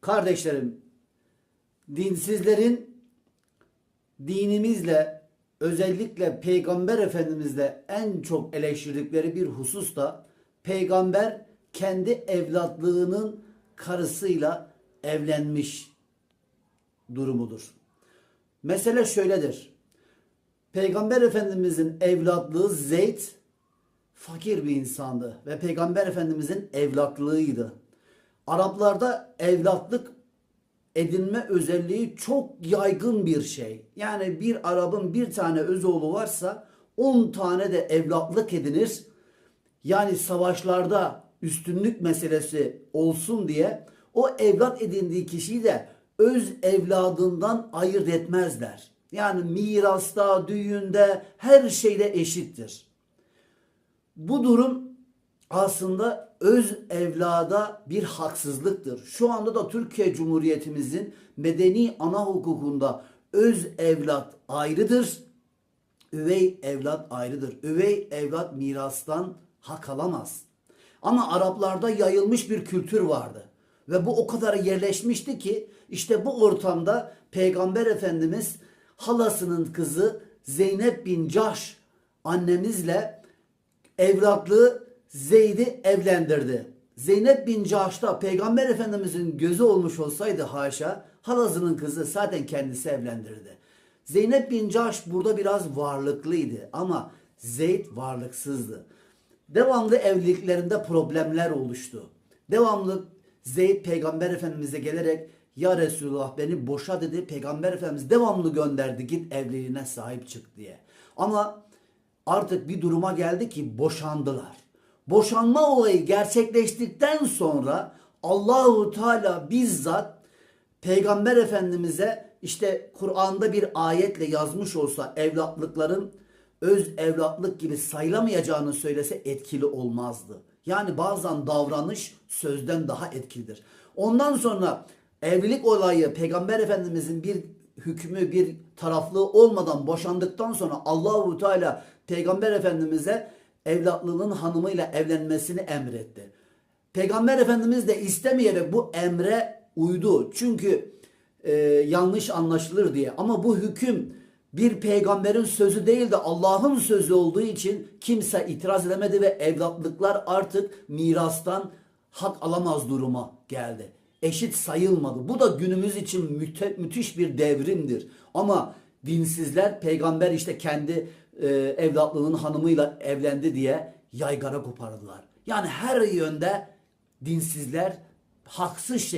Kardeşlerim, dinsizlerin dinimizle özellikle Peygamber Efendimizle en çok eleştirdikleri bir husus da peygamber kendi evlatlığının karısıyla evlenmiş durumudur. Mesele şöyledir. Peygamber Efendimizin evlatlığı Zeyd fakir bir insandı ve Peygamber Efendimizin evlatlığıydı. Araplarda evlatlık edinme özelliği çok yaygın bir şey. Yani bir Arap'ın bir tane öz oğlu varsa 10 tane de evlatlık edinir. Yani savaşlarda üstünlük meselesi olsun diye o evlat edindiği kişiyi de öz evladından ayırt etmezler. Yani mirasta, düğünde her şeyde eşittir. Bu durum aslında öz evlada bir haksızlıktır. Şu anda da Türkiye Cumhuriyetimizin medeni ana hukukunda öz evlat ayrıdır. Üvey evlat ayrıdır. Üvey evlat mirastan hak alamaz. Ama Araplarda yayılmış bir kültür vardı. Ve bu o kadar yerleşmişti ki işte bu ortamda Peygamber Efendimiz halasının kızı Zeynep bin Cahş annemizle evlatlığı Zeyd'i evlendirdi. Zeynep bin Cahş'ta Peygamber Efendimizin gözü olmuş olsaydı haşa halasının kızı zaten kendisi evlendirdi. Zeynep bin Cahş burada biraz varlıklıydı ama Zeyd varlıksızdı. Devamlı evliliklerinde problemler oluştu. Devamlı Zeyd Peygamber Efendimiz'e gelerek ya Resulullah beni boşa dedi. Peygamber Efendimiz devamlı gönderdi git evliliğine sahip çık diye. Ama artık bir duruma geldi ki boşandılar. Boşanma olayı gerçekleştikten sonra Allahu Teala bizzat Peygamber Efendimiz'e işte Kur'an'da bir ayetle yazmış olsa evlatlıkların öz evlatlık gibi sayılamayacağını söylese etkili olmazdı. Yani bazen davranış sözden daha etkilidir. Ondan sonra evlilik olayı Peygamber Efendimizin bir hükmü bir taraflığı olmadan boşandıktan sonra Allahu Teala Peygamber Efendimize evlatlığının hanımıyla evlenmesini emretti. Peygamber Efendimiz de istemeyerek bu emre uydu. Çünkü e, yanlış anlaşılır diye. Ama bu hüküm bir peygamberin sözü değil de Allah'ın sözü olduğu için kimse itiraz edemedi ve evlatlıklar artık mirastan hak alamaz duruma geldi. Eşit sayılmadı. Bu da günümüz için müthiş bir devrimdir. Ama dinsizler peygamber işte kendi e, evlatlığının hanımıyla evlendi diye yaygara kopardılar. Yani her yönde dinsizler haksız şekilde